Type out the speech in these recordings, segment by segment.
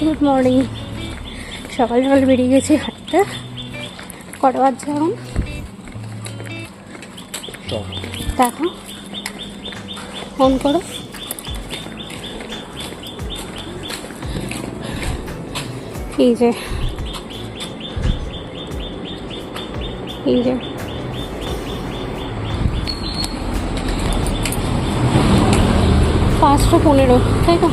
Good morning. সকাল সকাল বেরিয়ে গেছি হাঁটতে। কটা বাজছে এখন? দেখো। ফোন করো। এই যে। এই যে। পাঁচটা পনেরো, তাই তো?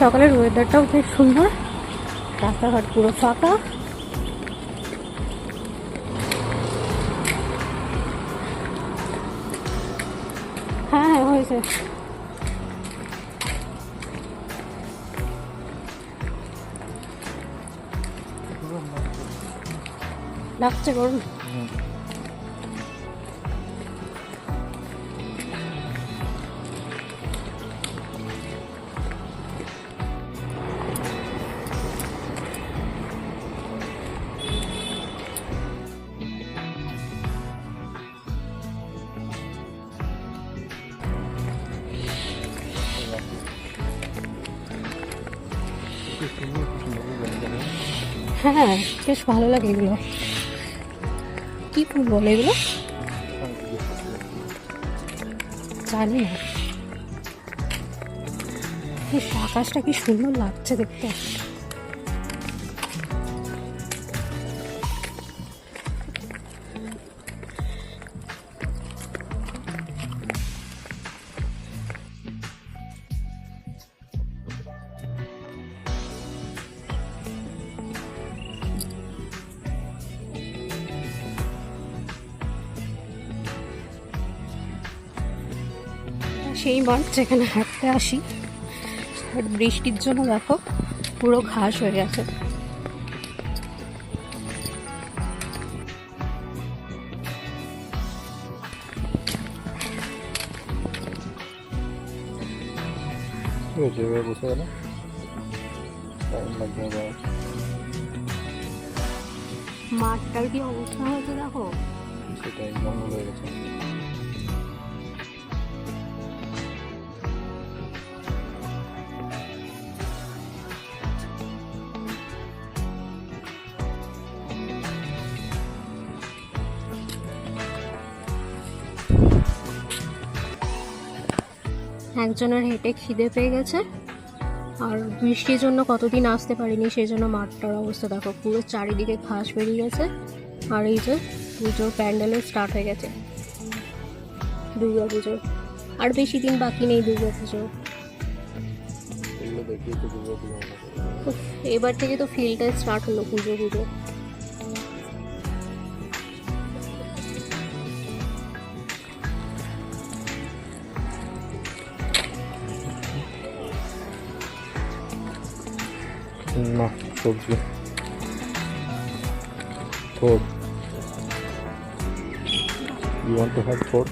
সকালের ওয়েদারটাও বেশ সুন্দর। রাস্তাঘাট পুরো ফাঁকা। হ্যাঁ হ্যাঁ হয়েছে। লাগছে গরম হ্যাঁ বেশ ভালো লাগে এগুলো। কি ফুল বলে এগুলো? জানি না। আকাশটা কি সুন্দর লাগছে দেখতে। সেই মাঠ যেখানে হাঁটতে আসি। আর বৃষ্টির জন্য দেখো পুরো ঘাস হয়ে গেছে। কি বসে গেল। টাইম লাগবে মাঠটার কি অবস্থা হয়েছে দেখো? সেটাই জঙ্গল হয়ে গেছে। একজনের হেঁটে খিদে পেয়ে গেছে। আর বৃষ্টির জন্য কতদিন আসতে পারিনি সেই জন্য মাঠটার অবস্থা দেখো পুরো চারিদিকে ঘাস বেরিয়ে গেছে। আর এই যে পুজো প্যান্ডেলও স্টার্ট হয়ে গেছে। দুর্গা পুজোর আর বেশি দিন বাকি নেই দুর্গা পুজোর পুজো। এবার থেকে তো ফিল্ডটা স্টার্ট হলো পুজো পুজো। না সবজি থোড় you want to have thor